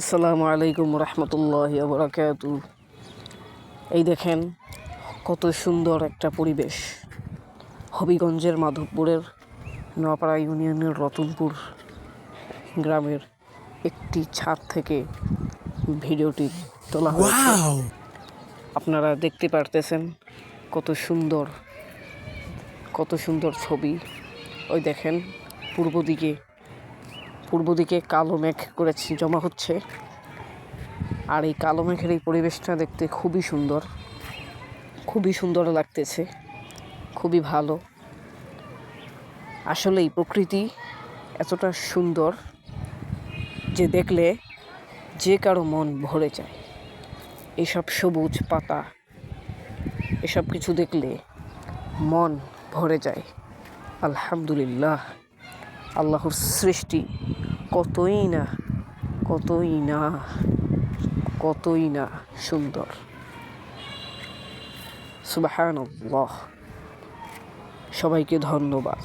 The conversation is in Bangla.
আসসালামু আলাইকুম রহমতুল্লাহ বরাকাতু। এই দেখেন কত সুন্দর একটা পরিবেশ। হবিগঞ্জের মাধবপুরের নোয়াপাড়া ইউনিয়নের রতনপুর গ্রামের একটি ছাদ থেকে ভিডিওটি তোলা হয়েছে। আপনারা দেখতে পারতেছেন কত সুন্দর কত সুন্দর ছবি। ওই দেখেন পূর্ব দিকে পূর্ব দিকে কালো মেঘ করেছি, জমা হচ্ছে। আর এই কালো মেঘের এই পরিবেশটা দেখতে খুবই সুন্দর। খুবই সুন্দর লাগতেছে। খুবই ভালো। আসলে এই প্রকৃতি এতটা সুন্দর যে দেখলে যে কারও মন ভরে যায়। এইসব সবুজ পাতা, এসব কিছু দেখলে মন ভরে যায়। আলহামদুলিল্লাহ। আল্লাহর সৃষ্টি কতই না কতই না কতই না সুন্দর। সুবাহান সবাইকে ধন্যবাদ।